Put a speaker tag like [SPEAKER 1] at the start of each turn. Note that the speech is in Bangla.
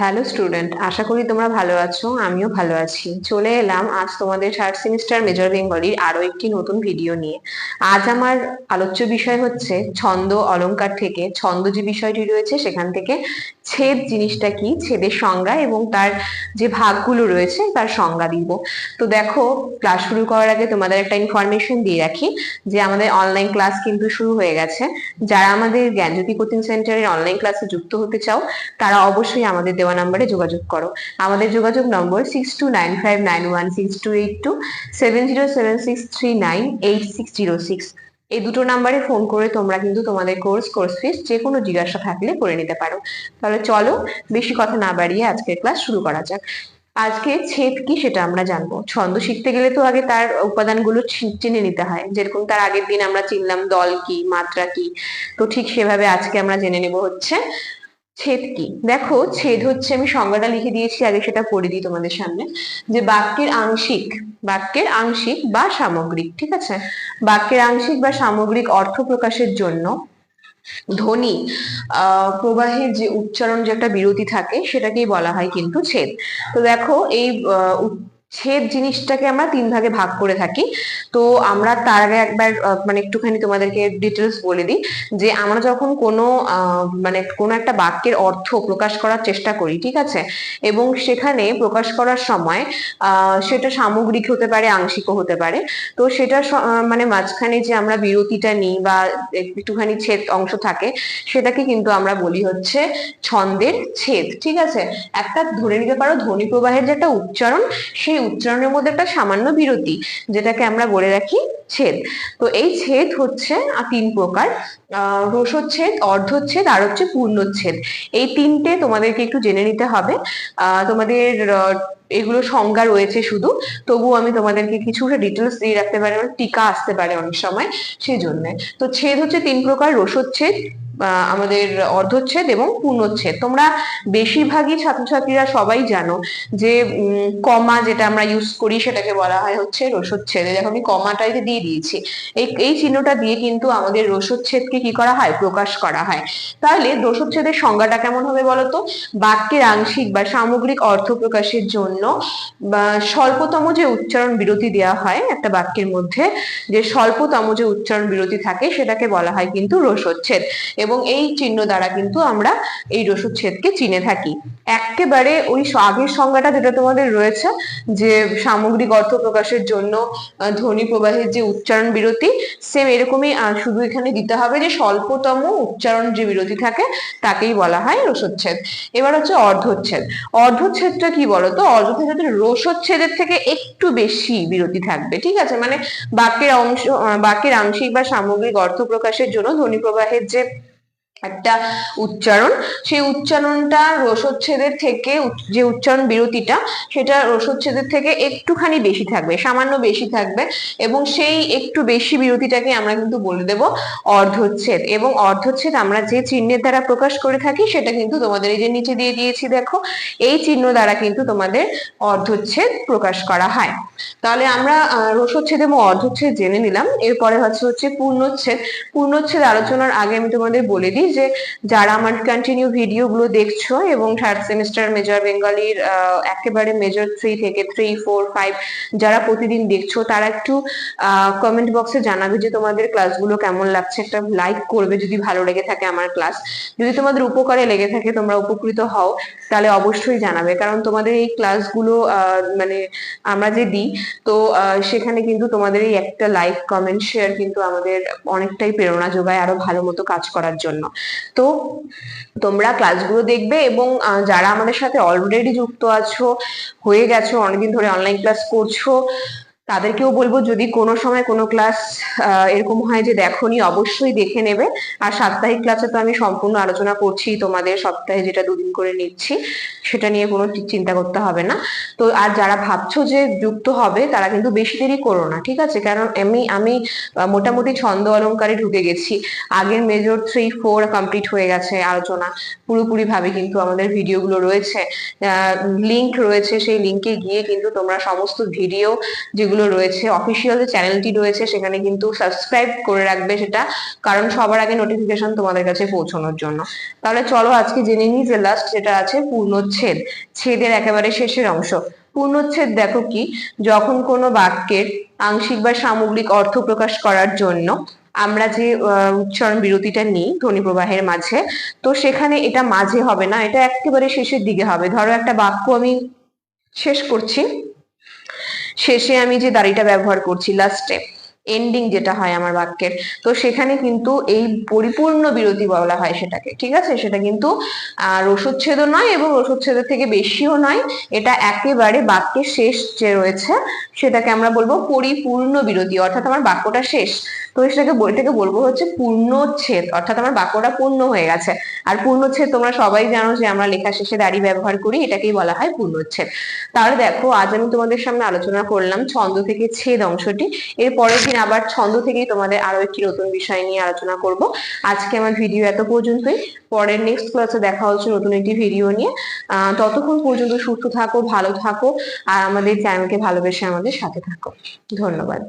[SPEAKER 1] হ্যালো স্টুডেন্ট আশা করি তোমরা ভালো আছো, আমিও ভালো আছি। চলে এলাম আজ তোমাদের থার্ড সেমিস্টার মেজর বেঙ্গলির আরও একটি নতুন ভিডিও নিয়ে। আজ আমার আলোচ্য বিষয় হচ্ছে ছন্দ অলংকার থেকে ছন্দ যে বিষয়টি রয়েছে, সেখান থেকে ছেদ জিনিসটা কি, ছেদের সংজ্ঞা এবং তার যে ভাগগুলো রয়েছে, তার সংজ্ঞা দিব। তো দেখো ক্লাস শুরু করার আগে তোমাদের একটা ইনফরমেশন দিয়ে রাখি, যে আমাদের অনলাইন ক্লাস কিন্তু শুরু হয়ে গেছে। যারা আমাদের জ্ঞানজ্যোতি কোচিং সেন্টারের অনলাইন ক্লাসে যুক্ত হতে চাও, তারা অবশ্যই আমাদের দেওয়া নাম্বারে যোগাযোগ করো। আমাদের যোগাযোগ নম্বর six two nine five nine one six two eight two seven zero seven six three nine eight six zero six এই দুটো নাম্বারে ফোন করে তোমরা কিন্তু তোমাদের কোর্স কোর্স ফিস যে কোনো জিজ্ঞাসা থাকলে করে নিতে পারো। তাহলে চলো বেশি কথা না বাড়িয়ে আজকের ক্লাস শুরু করা যাক। আজকে ছেদ কি সেটা আমরা জানব। ছন্দ শিখতে গেলে তো আগে তার উপাদানগুলো চিনে নিতে হয়। যেরকম তার আগের দিন আমরা চিনলাম দল কি, মাত্রা কি। তো ঠিক সেভাবে আজকে আমরা জেনে নেব হচ্ছে ছেদ কি? দেখো, ছেদ হচ্ছে আমি সংজ্ঞাটা লিখে দিয়েছি, আগে সেটা পড়ে দিই তোমাদের সামনে, যে বাক্যের আংশিক বাক্যের আংশিক বা সামগ্রিক, ঠিক আছে? বাক্যের আংশিক বা সামগ্রিক অর্থ প্রকাশের জন্য ধ্বনি প্রবাহের যে উচ্চারণ যে একটা বিরতি থাকে, সেটাকেই বলা হয় কিন্তু ছেদ। তো দেখো, এই ছেদ জিনিসটাকে আমরা তিন ভাগে ভাগ করে থাকি। তো আমরা তার আগে একবার মানে একটুখানি তোমাদেরকে ডিটেলস বলে দিই যে আমরা যখন কোনো মানে কোনো একটা বাক্যের অর্থ প্রকাশ করার চেষ্টা করি, ঠিক আছে? এবং সেখানে প্রকাশ করার সময় সেটা সামগ্রিক হতে পারে, আংশিকও হতে পারে। তো সেটা মানে মাঝখানে যে আমরা বিরতিটা নিই বা একটুখানি ছেদ অংশ থাকে, সেটাকে কিন্তু আমরা বলি হচ্ছে ছন্দের ছেদ, ঠিক আছে? একটা ধরে নিতে পারো, ধ্বনি প্রবাহের যে একটা উচ্চারণ, সেই উচ্চারণের মধ্যে একটা সামান্য বিরতি, যেটাকে আমরা বলে রাখি ছেদ। তো এই ছেদ হচ্ছে তিন প্রকার। আহ রসচ্ছেদ অর্ধচ্ছেদ, আর হচ্ছে পূর্ণচ্ছেদ। এই তিনটে তোমাদেরকে একটু জেনে নিতে হবে। তোমাদের এগুলো সংজ্ঞা রয়েছে শুধু। তবুও আমি তোমাদেরকে কিছু ডিটেলস দিয়ে রাখতে পারি, টিকা আসতে পারে অনেক সময় সেই জন্য তো ছেদ হচ্ছে তিন প্রকার রসচ্ছেদ আমাদের অর্ধচ্ছেদ এবং পূর্ণচ্ছেদ। তোমরা বেশিরভাগই ছাত্রছাত্রীরা সবাই জানো যে কমা যেটা আমরা ইউজ করি সেটাকে বলা হয় হচ্ছে রসচ্ছেদে। দেখো আমি কমাটাইতে দিয়ে দিয়েছি, এই এই চিহ্নটা দিয়ে কিন্তু আমাদের রসচ্ছেদকে কি করা হয়? প্রকাশ করা হয়। তাহলে রসচ্ছেদের সংজ্ঞাটা কেমন হবে বলতো? বাক্যের আংশিক বা সামগ্রিক অর্থ প্রকাশের জন্য, বা স্বল্পতম যে উচ্চারণ বিরতি দেওয়া হয় একটা বাক্যের মধ্যে, যে স্বল্পতম যে উচ্চারণ বিরতি থাকে সেটাকে বলা হয় কিন্তু রসচ্ছেদ। এবং এই চিহ্ন দ্বারা কিন্তু আমরা এই রসচ্ছেদকে চিনে থাকি। একেবারে ওই আগের সংজ্ঞাটা যেটা তোমাদের রয়েছে, যে সামগ্রিক অর্থ প্রকাশের জন্য ধ্বনি প্রবাহের যে উচ্চারণ বিরতি সেম এরকমই শুধু এখানে দিতে হবে যে স্বল্পতম উচ্চারণ যে বিরতি থাকে, তাকেই বলা হয় রসচ্ছেদ এবার হচ্ছে অর্ধচ্ছেদ। অর্ধচ্ছেদটা কি বলতো? অর্ধচ্ছেদ রসচ্ছেদের থেকে একটু বেশি বিরতি থাকবে, ঠিক আছে? মানে বাক্যের অংশ বাক্যের আংশিক বা সামগ্রিক অর্থ প্রকাশের জন্য ধ্বনি প্রবাহের যে একটা উচ্চারণ। সেই উচ্চারণটা রসচ্ছেদের থেকে যে উচ্চারণ বিরতিটা, সেটা রসচ্ছেদের থেকে একটুখানি বেশি থাকবে, সামান্য বেশি থাকবে এবং সেই একটু বেশি বিরতিটাকে আমরা কিন্তু বলে দেব অর্ধচ্ছেদ। এবং অর্ধচ্ছেদ আমরা যে চিহ্নের দ্বারা প্রকাশ করে থাকি, সেটা কিন্তু তোমাদের এই যে নিচে দিয়ে দিয়েছি দেখো, এই চিহ্ন দ্বারা কিন্তু তোমাদের অর্ধচ্ছেদ প্রকাশ করা হয়। তাহলে আমরা রসচ্ছেদ এবং অর্ধচ্ছেদ জেনে নিলাম। এরপরে হচ্ছে হচ্ছে পূর্ণচ্ছেদ। পূর্ণচ্ছেদ আলোচনার আগে আমি তোমাদের বলে দিই যে যারা আমার কন্টিনিউ ভিডিও গুলো দেখছ এবং থার্ড সেমিস্টার মেজর বেঙ্গলির একেবারে মেজর থ্রি থেকে থ্রি ফোর ফাইভ যারা প্রতিদিন দেখছ, তারা একটু কমেন্ট বক্সে জানাবে যে তোমাদের ক্লাসগুলো কেমন লাগছে। একটা লাইক করবে যদি ভালো লেগে থাকে আমার ক্লাস যদি তোমাদের উপকারে লেগে থাকে, তোমরা উপকৃত হও, তাহলে অবশ্যই জানাবে। কারণ তোমাদের এই ক্লাসগুলো মানে আমরা যে দিই, তো সেখানে কিন্তু তোমাদের এই একটা লাইক কমেন্ট শেয়ার কিন্তু আমাদের অনেকটাই প্রেরণা যোগায় আরও ভালো মতো কাজ করার জন্য। তো তোমরা ক্লাসগুলো দেখবে এবং যারা আমাদের সাথে অলরেডি যুক্ত আছো, হয়ে গেছো, অনেকদিন ধরে অনলাইন ক্লাস করছ তাদেরকেও বলব, যদি কোনো সময় কোনো ক্লাস এরকম হয় যে দেখোনি, অবশ্যই দেখে নেবে। আর সাপ্তাহিক ক্লাসে তো আমি সম্পূর্ণ আলোচনা করছি তোমাদের, সপ্তাহে যেটা দুদিন করে নিচ্ছি, সেটা নিয়ে কোনো চিন্তা করতে হবে না। তো আর যারা ভাবছ যে যুক্ত হবে, তারা কিন্তু বেশি দেরি করো না, ঠিক আছে? কারণ আমি আমি মোটামুটি ছন্দ অলংকারে ঢুকে গেছি। আগের মেজর থ্রি ফোর কমপ্লিট হয়ে গেছে আলোচনা। পুরোপুরি ভাবে কিন্তু আমাদের ভিডিওগুলো রয়েছে। লিংক রয়েছে, সেই লিংকে গিয়ে কিন্তু তোমরা সমস্ত ভিডিও যেগুলো যেগুলো রয়েছে অফিসিয়াল যে চ্যানেলটি রয়েছে সেখানে কিন্তু সাবস্ক্রাইব করে রাখবে সেটা, কারণ সবার আগে নোটিফিকেশন তোমাদের কাছে পৌঁছানোর জন্য। তাহলে চলো আজকে জেনে নিই যে লাস্ট যেটা আছে, পূর্ণচ্ছেদ। ছেদের একেবারে শেষের অংশ। পূর্ণচ্ছেদ দেখো কি, যখন কোনো বাক্যের আংশিক বা সামগ্রিক অর্থ প্রকাশ করার জন্য আমরা যে উচ্চারণ বিরতিটা নিই ধ্বনি প্রবাহের মাঝে, তো সেখানে এটা মাঝে হবে না, এটা একেবারে শেষের দিকে হবে। ধরো একটা বাক্য আমি শেষ করছি। শেষে আমি যে দাড়িটা ব্যবহার করছি লাস্টে এন্ডিং যেটা হয় আমার বাক্যের, তো সেখানে কিন্তু এই পরিপূর্ণ বিরতি বলা হয় সেটাকে, ঠিক আছে? সেটা কিন্তু আর রসচ্ছেদও নয় এবং রসচ্ছেদের থেকে বেশিও নয়। এটা একেবারে বাক্যের শেষ যে রয়েছে, সেটাকে আমরা বলব পরিপূর্ণ বিরতি অর্থাৎ আমার বাক্যটা শেষ। তো সেটাকে এটাকে বলব হচ্ছে পূর্ণচ্ছেদ, অর্থাৎ আমার বাক্যটা পূর্ণ হয়ে গেছে। আর পূর্ণচ্ছেদ তোমরা সবাই জানো যে আমরা লেখা শেষে দাড়ি ব্যবহার করি, এটাকেই বলা হয় পূর্ণচ্ছেদ। তাহলে দেখো, আজ আমি তোমাদের সামনে আলোচনা করলাম ছন্দ থেকে ছেদ অংশটি। এর পরের দিন আবার ছন্দ থেকেই তোমাদের আরও একটি নতুন বিষয় নিয়ে আলোচনা করব। আজকে আমার ভিডিও এত পর্যন্তই। পরের নেক্সট ক্লাসে দেখা হচ্ছে নতুন একটি ভিডিও নিয়ে। ততক্ষণ পর্যন্ত সুস্থ থাকো, ভালো থাকো, আর আমাদের চ্যানেলকে ভালোবেসে আমাদের সাথে থাকো। ধন্যবাদ।